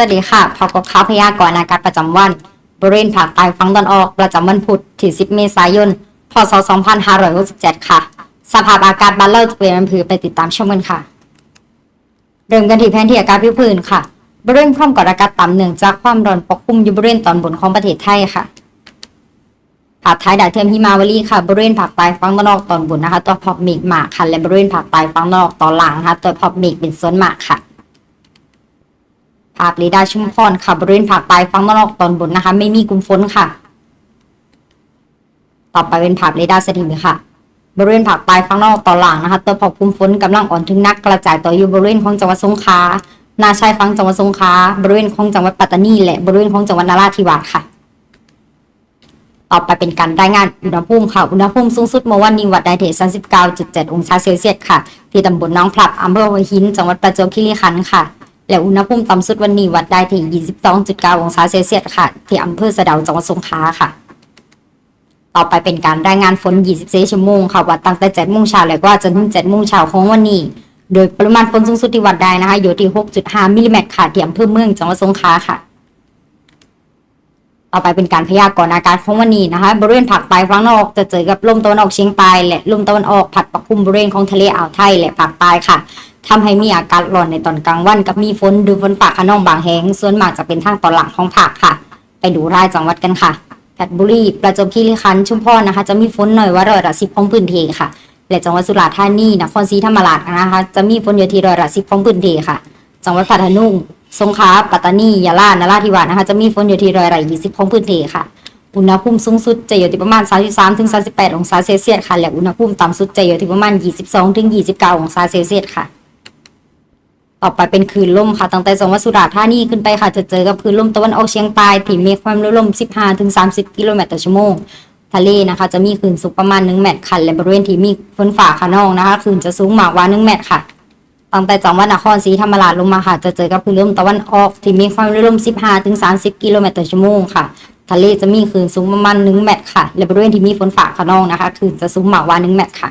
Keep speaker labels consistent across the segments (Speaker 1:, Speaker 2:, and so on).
Speaker 1: วัสดีค่ะพบกับข่าพยากรณ์อากาศประจำวัน บริเวณภาคใต้ฝั่งตะวันออก ประจำวันพุธที่ 10 เมษายน พศ 2567 ค่ะ สภาพอากาศบ้านเราจะเป็นอำเภอไปติดตามชมกันค่ะ เริ่มกันที่แผนที่อากาศผิพื้นค่ะ บริเวณความกดอากาศต่ำเนื่องจากความร้อนปกคลุมอยู่บริเวณตอนบนของประเทศไทยค่ะภาคไทยดาวเทียมหิมาวลีค่ะ บริเวณภาคใต้ฝั่งตะวันออกตอนบนนะคะ ตัวพอบเมฆหมากค่ะ และบริเวณภาคใต้ฝั่งตะวันออกตอนล่างนะคะ ตัวพอบเมฆเป็นส่วนมากค่ะ ภาคเรดาชุมพรค่ะบริเวณภาคใต้ฝั่งตะวันออกตอนบนนะคะ ไม่มีกลุ่มฝนค่ะ ต่อไปเป็นภาพเรดาร์สถิติค่ะ บริเวณภาคใต้ฝั่งตะวันออกตอนล่างนะคะ ตัวพบกลุ่มฝนกำลังอ่อนถึงนักกระจายตัวอยู่บริเวณของจังหวัดสงขลานาชายฝั่งจังหวัดสงขลาบริเวณของจังหวัดปัตตานีและบริเวณของจังหวัดนราธิวาสค่ะต่อไปเป็นการรายงานอุณหภูมิค่ะ อุณหภูมิสูงสุดเมื่อวันนี้วัดได้ที่39.7 องศาเซลเซียสค่ะ ที่ตำบลน้องพลับอำเภอหัวหิน จังหวัดประจวบคีรีขันธ์ค่ะ และอุณหภูมิต่ำสุดวันนี้วัดได้ที่22.9 องศาเซลเซียสค่ะ ที่อำเภอสะเดาจังหวัดสงขลาค่ะ ต่อไปเป็นการรายงานฝน 24 ชั่วโมงค่ะวัดตั้งแต่7โมงเช้าแล้วก็จนถึง7โมงเช้าของวันนี้ โดยปริมาณฝนสูงสุดที่วัดได้นะคะอยู่ที่ 6.5 มิลลิเมตรค่ะที่อำเภอเมืองจังหวัดสงขลาค่ะต่อไปเป็นการพยากรณ์อากาศของวันนี้นะคะ บริเวณภาคใต้ฝั่งนอกจะเจอกับลมตะวันออกเฉียงใต้และลมตะวันออกพัดปกคลุมบริเวณของทะเลอ่าวไทยและภาคใต้ค่ะ ทำให้มีอากาศร้อนในตอนกลางวันกับมีฝนดูฝนฟ้าขนองบางแห่งส่วนมากจะเป็นทางตอนหลังของภาคค่ะ ไปดูรายจังหวัดกันค่ะเพชรบุรีประจวบคีรีขันธ์ชุมพรนะคะ จะมีฝนหน่อยว่าร้อยละสิบของพื้นที่ค่ะ และจังหวัดสุราษฎร์ธานีนครศรีธรรมราชนะคะ จะมีฝนอยู่ที่ร้อยละสิบของพื้นที่ค่ะ จังหวัดพัทลุงสงขลาปัตตานียะลานราธิวาสนะคะ จะมีฝนอยู่ที่ร้อยละยี่สิบของพื้นที่ค่ะอุณหภูมิสูงสุดจะอยู่ที่ประมาณ 33ถึง38 องศาเซลเซียสค่ะ และอุณหภูมิต่ำสุดจะอยู่ที่ประมาณ 22ถึง29 องศาเซลเซียสค่ะ ต่อไปเป็นคืนลมค่ะ ตั้งแต่จังหวัดสุราษฎร์ธานีขึ้นไปค่ะ จะเจอกับคืนลมตะวันออกเฉียงใต้ที่มีความเร็วลม 15ถึง30 กิโลเมตรต่อชั่วโมง ทะเลนะคะ จะมีคลื่นสูงประมาณ 1 เมตรค่ะ และบริเวณที่มีฝนฝ่าขนองนะคะคลื่นจะสูงมากกว่า 1 เมตรค่ะ ตั้งแต่จังหวัดนครศรีธรรมราชลงมาค่ะ จะเจอกับคืนลมตะวันออกที่มีความเร็วลม 15ถึง30 กิโลเมตรต่อชั่วโมงค่ะ ทะเลจะมีคลื่นสูงประมาณ 1 เมตรค่ะ และบริเวณที่มีฝนฝ่าขนองนะคะคลื่นจะสูงมากกว่า 1 เมตรค่ะ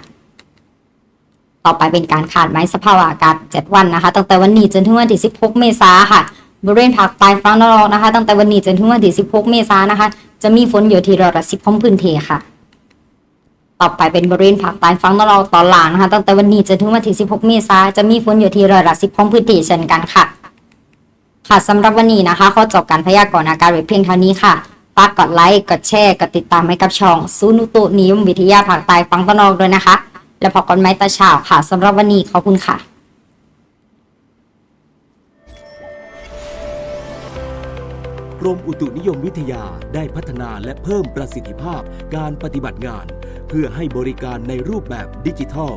Speaker 1: ต่อไปเป็นการคาดหมายสภาพอากาศ 7 วันนะคะ ตั้งแต่วันนี้จนถึงวันที่ 16 เมษาค่ะ บริเวณภาคใต้ฝั่งตะวันอกนะคะ ตั้งแต่วันนี้จนถึงวันที่ 16 เมษานะคะ จะมีฝนอยู่ที่ร้อยละ10ของพื้นที่ค่ะ ต่อไปเป็นบริเวณภาคใต้ฝั่งตะวันอกตอนล่างนะคะ ตั้งแต่วันนี้จนถึงวันที่ 16 เมษาจะมีฝนอยู่ที่ร้อยละ10ของพื้นที่เช่นกันค่ะ ค่ะสำหรับวันนี้นะคะขอจบการพยากรณ์อากาศไว้เพียงเท่านี้ค่ะฝากกดไลค์ กดแชร์ กดติดตามให้กับช่องซูนุตุนิยมวิทยาภาคใต้ฝั่งตะนออกด้วยนะคะ และพบกันไหมตาเช้าค่ะสำหรับวันนี้ขอบคุณค่ะ
Speaker 2: กรมอุตุนิยมวิทยาได้พัฒนาและเพิ่มประสิทธิภาพการปฏิบัติงาน เพื่อให้บริการในรูปแบบดิจิทัล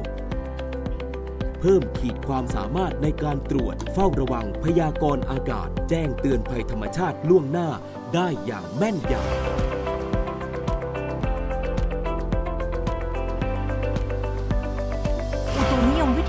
Speaker 2: เพิ่มขีดความสามารถในการตรวจเฝ้าระวังพยากรณ์อากาศ แจ้งเตือนภัยธรรมชาติล่วงหน้าได้อย่างแม่นยำ